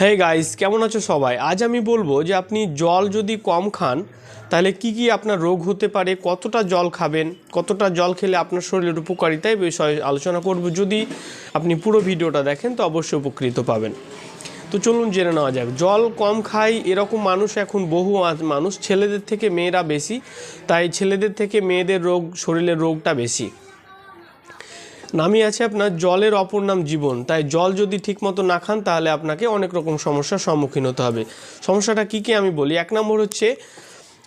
Hey guys কেমন আছো সবাই? আজ আমি বলব যে আপনি জল যদি কম খান, তাহলে কি কি আপনার রোগ হতে পারে, কতটা জল খাবেন, কতটা জল খেলে আপনার শরীরের উপকারিতা এই বিষয়ে আলোচনা করব। যদি আপনি পুরো ভিডিওটা দেখেন, তো অবশ্যই উপকৃত পাবেন। তো চলুন জেনে নেওয়া যাক। জল কম খায় এরকম মানুষ এখন বহু মানুষ, ছেলেদের থেকে মেয়েরা বেশি, তাই ছেলেদের থেকে মেয়েদের রোগ, শরীরের রোগটা বেশি। নামই আছে আপনার জলের অপর নাম জীবন। তাই জল যদি ঠিকমতো না খান, তাহলে আপনাকে অনেক রকম সমস্যার সম্মুখীন হতে হবে। সমস্যাটা কী কী আমি বলি? এক নম্বর হচ্ছে,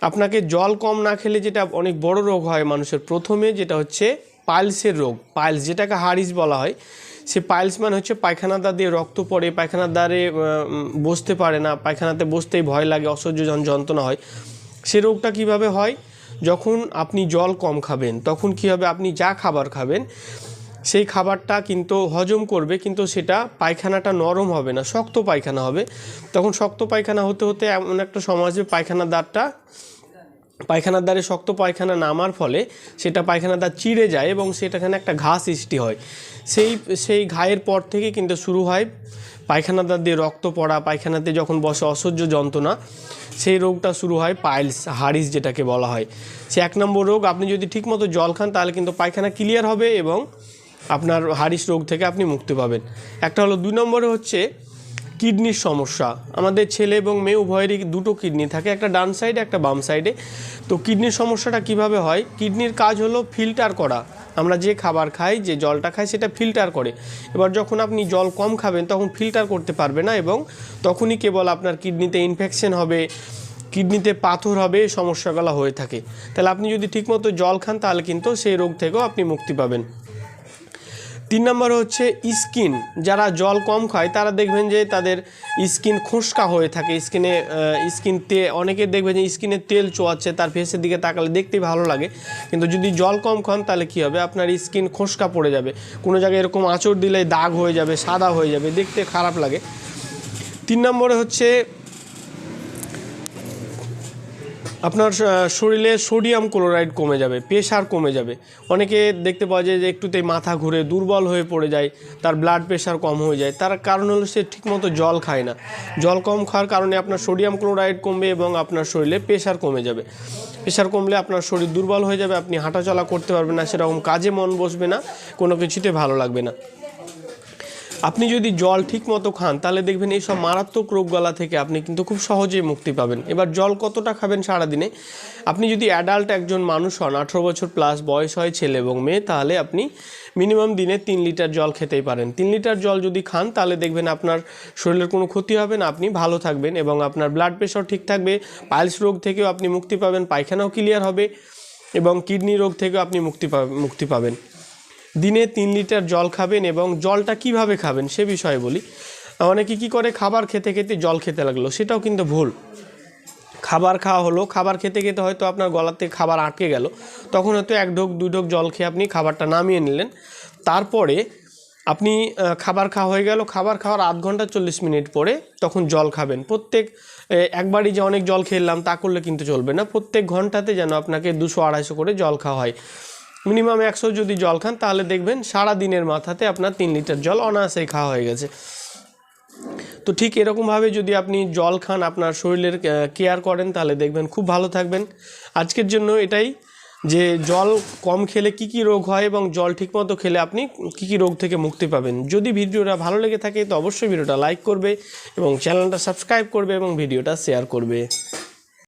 আপনাকে জল কম না খেলে যেটা অনেক বড় রোগ হয় মানুষের প্রথমে, যেটা হচ্ছে পাইলসের রোগ। পাইলস যেটাকে হারিস বলা হয়, সে পাইলস মানে হচ্ছে পায়খানা দ্বার দিয়ে রক্ত পড়ে পায়খানার দ্বারে বসতে পারে না, পায়খানাতে বসতেই ভয় লাগে, অসহ্য যন- যন্ত্রণা হয়। সে রোগটা কীভাবে হয়? যখন আপনি জল কম খাবেন, তখন কী হবে আপনি যা খাবার খাবেন সেই খাবারটা কিন্তু হজম করবে, কিন্তু সেটা পায়খানাটা নরম হবে না, শক্ত পায়খানা হবে। তখন শক্ত পায়খানা হতে হতে এমন একটা সময় আসবে পায়খানার দ্বারটা পায়খানার দ্বারে শক্ত পায়খানা নামার ফলে সেটা পায়খানার দ্বার চিড়ে যায় এবং সেটাখানে একটা ঘা সৃষ্টি হয়। সেই সেই ঘায়ের পর থেকে কিন্তু শুরু হয় পায়খানার দ্বার দিয়ে রক্ত পড়া, পায়খানাতে যখন বসে অসহ্য যন্ত্রণা, সেই রোগটা শুরু হয় পাইলস, হারিস যেটাকে বলা হয়। সে এক নম্বর রোগ, আপনি যদি ঠিকমতো জল খান তাহলে কিন্তু পায়খানা ক্লিয়ার হবে এবং আপনার হারিস রোগ থেকে আপনি মুক্তি পাবেন। একটা হলো, দুই নম্বরে হচ্ছে কিডনির সমস্যা। আমাদের ছেলে এবং মেয়ে উভয়েরই দুটো কিডনি থাকে, একটা ডান সাইডে, একটা বাম সাইডে। তো কিডনির সমস্যাটা কীভাবে হয়? কিডনির কাজ হলো ফিল্টার করা। আমরা যে খাবার খাই, যে জলটা খাই, সেটা ফিল্টার করে। এবার যখন আপনি জল কম খাবেন, তখন ফিল্টার করতে পারবে না এবং তখনই কেবল আপনার কিডনিতে ইনফেকশন হবে, কিডনিতে পাথর হবে সমস্যাগুলো হয়ে থাকে। তাহলে আপনি যদি ঠিকমতো জল খান, তাহলে কিন্তু সেই রোগ থেকেও আপনি মুক্তি পাবেন। তিন নম্বর হচ্ছে স্কিন। যারা জল কম খায়, তারা দেখবেন যে তাদের স্কিন খোসকা হয়ে থাকে। স্কিনে স্কিন তে, অনেকে দেখবেন যে স্কিনে তেল চোয়াচ্ছে, তার ফেসের দিকে তাকালে দেখতেই ভালো লাগে। কিন্তু যদি জল কম খান, তাহলে কী হবে? আপনার স্কিন খোসকা পড়ে যাবে। কোনো জায়গায় এরকম আঁচড় দিলে দাগ হয়ে যাবে, সাদা হয়ে যাবে, দেখতে খারাপ লাগে। তিন নম্বরে হচ্ছে আপনার শরীরে সোডিয়াম ক্লোরাইড কমে যাবে প্রেশার কমে যাবে। অনেকে দেখতে পাওয়া যায় যে একটুতেই মাথা ঘুরে দুর্বল হয়ে পড়ে যায়, তার ব্লাড প্রেশার কম হয়ে যায়। তার কারণ হলো সে ঠিকমতো জল খায় না। জল কম খাওয়ার কারণে আপনার সোডিয়াম ক্লোরাইড কমবে এবং আপনার শরীরে প্রেশার কমে যাবে। প্রেশার কমলে আপনার শরীর দুর্বল হয়ে যাবে, আপনি হাঁটাচলা করতে পারবেন না, সেরকম কাজে মন বসবে না, কোনো কিছুতে ভালো লাগবে না। আপনি যদি জল ঠিক মতো খান, তাহলে দেখবেন এইসব মারাত্মক রোগ গলা থেকে আপনি কিন্তু খুব সহজেই মুক্তি পাবেন। এবার জল কতটা খাবেন সারাদিনে? আপনি যদি অ্যাডাল্ট একজন মানুষ হন, আঠেরো বছর প্লাস বয়স হয় ছেলে এবং মেয়ে, তাহলে আপনি মিনিমাম দিনে তিন লিটার জল খেতেই পারেন। তিন লিটার জল যদি খান, তাহলে দেখবেন আপনার শরীরের কোনো ক্ষতি হবে না, আপনি ভালো থাকবেন এবং আপনার ব্লাড প্রেশার ঠিক থাকবে পাইলস রোগ থেকেও আপনি মুক্তি পাবেন, পায়খানাও ক্লিয়ার হবে এবং কিডনি রোগ থেকেও আপনি মুক্তি পাবেন মুক্তি পাবেন। দিনে তিন লিটার জল খাবেন এবং জলটা কীভাবে খাবেন সে বিষয়ে বলি। অনেকে কি করে, খাবার খেতে খেতে জল খেতে লাগল, সেটাও কিন্তু ভুল। খাবার খাওয়া হলো, খাবার খেতে খেতে হয়তো আপনার গলার থেকে খাবার আটকে গেল, তখন হয়তো এক ঢোক দুই ঢোক জল খেয়ে আপনি খাবারটা নামিয়ে নিলেন। তারপরে আপনি খাবার খাওয়া হয়ে গেল, খাবার খাওয়ার আধ ঘণ্টা চল্লিশ মিনিট পরে তখন জল খাবেন। প্রত্যেক একবারই যে অনেক জল খেলাম তা করলে কিন্তু চলবে না। প্রত্যেক ঘন্টাতে যেন আপনাকে দুশো আড়াইশো করে জল খাওয়া হয়। মিনিমাম একশো যদি জল খান, তাহলে দেখবেন সারা দিনের মাথাতে আপনার তিন লিটার জল অনায়াসেই খাওয়া হয়ে গেছে। তো ঠিক এরকমভাবে যদি আপনি জল খান, আপনার শরীরের কেয়ার করেন, তাহলে দেখবেন খুব ভালো থাকবেন। আজকের জন্য এটাই যে জল কম খেলে কি কি রোগ হয় এবং জল ঠিকমতো খেলে আপনি কি কি রোগ থেকে মুক্তি পাবেন। যদি ভিডিওটা ভালো লেগে থাকে, তো অবশ্যই ভিডিওটা লাইক করবে এবং চ্যানেলটা সাবস্ক্রাইব করবে এবং ভিডিওটা শেয়ার করবে।